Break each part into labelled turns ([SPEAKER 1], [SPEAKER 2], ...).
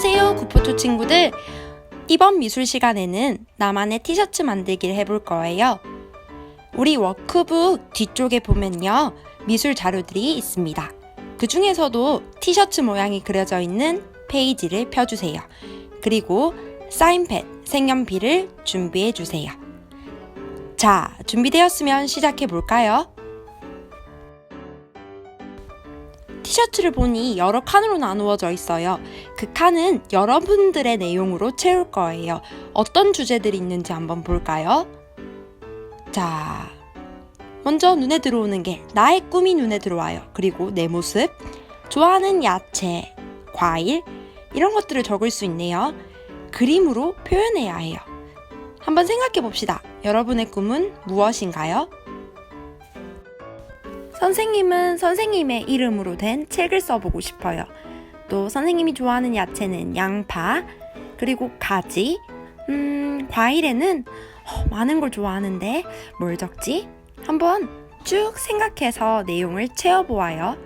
[SPEAKER 1] 안녕하세요, 구포토 친구들. 이번 미술 시간에는 나만의 티셔츠 만들기를 해볼 거예요. 우리 워크북 뒤쪽에 보면요, 미술 자료들이 있습니다. 그 중에서도 티셔츠 모양이 그려져 있는 페이지를 펴주세요. 그리고 사인펜, 색연필을 준비해 주세요. 자, 준비되었으면 시작해 볼까요? 티셔츠를 보니 여러 칸으로 나누어져 있어요. 그 칸은 여러분들의 내용으로 채울 거예요. 어떤 주제들이 있는지 한번 볼까요? 자, 먼저 눈에 들어오는 게 나의 꿈이 눈에 들어와요. 그리고 내 모습, 좋아하는 야채, 과일, 이런 것들을 적을 수 있네요. 그림으로 표현해야 해요. 한번 생각해 봅시다. 여러분의 꿈은 무엇인가요? 선생님은 선생님의 이름으로 된 책을 써보고 싶어요. 또 선생님이 좋아하는 야채는 양파, 그리고 가지, 음, 과일에는 어, 많은 걸 좋아하는데 뭘 적지? 한번 쭉 생각해서 내용을 채워보아요.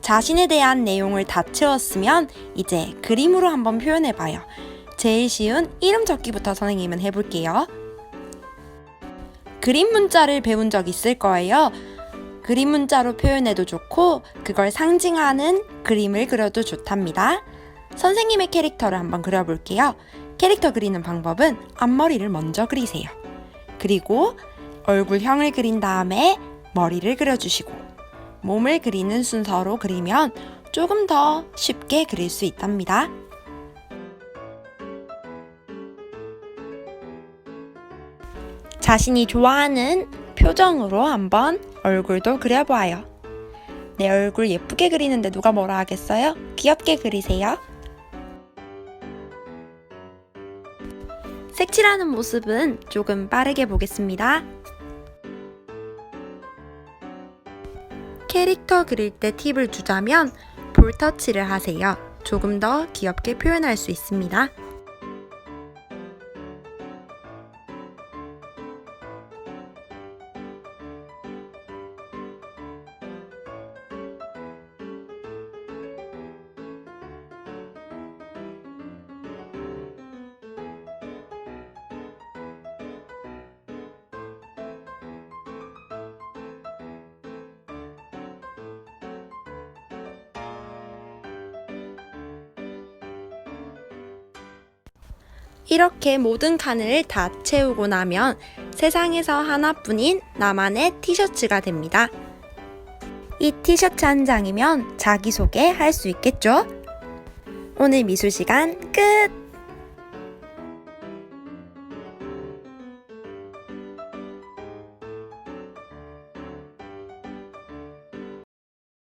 [SPEAKER 1] 자신에 대한 내용을 다 채웠으면 이제 그림으로 한번 표현해봐요. 제일 쉬운 이름 적기부터 선생님은 해볼게요. 그림 문자를 배운 적 있을 거예요. 그림 문자로 표현해도 좋고 그걸 상징하는 그림을 그려도 좋답니다. 선생님의 캐릭터를 한번 그려볼게요. 캐릭터 그리는 방법은 앞머리를 먼저 그리세요. 그리고 얼굴형을 그린 다음에 머리를 그려주시고 몸을 그리는 순서로 그리면 조금 더 쉽게 그릴 수 있답니다. 자신이 좋아하는 표정으로 한번 얼굴도 그려봐요. 내 얼굴 예쁘게 그리는데 누가 뭐라 하겠어요? 귀엽게 그리세요. 색칠하는 모습은 조금 빠르게 보겠습니다. 캐릭터 그릴 때 팁을 주자면 볼터치를 하세요. 조금 더 귀엽게 표현할 수 있습니다. 이렇게 모든 칸을 다 채우고 나면 세상에서 하나뿐인 나만의 티셔츠가 됩니다. 이 티셔츠 한 장이면 자기소개 할 수 있겠죠? 오늘 미술 시간 끝!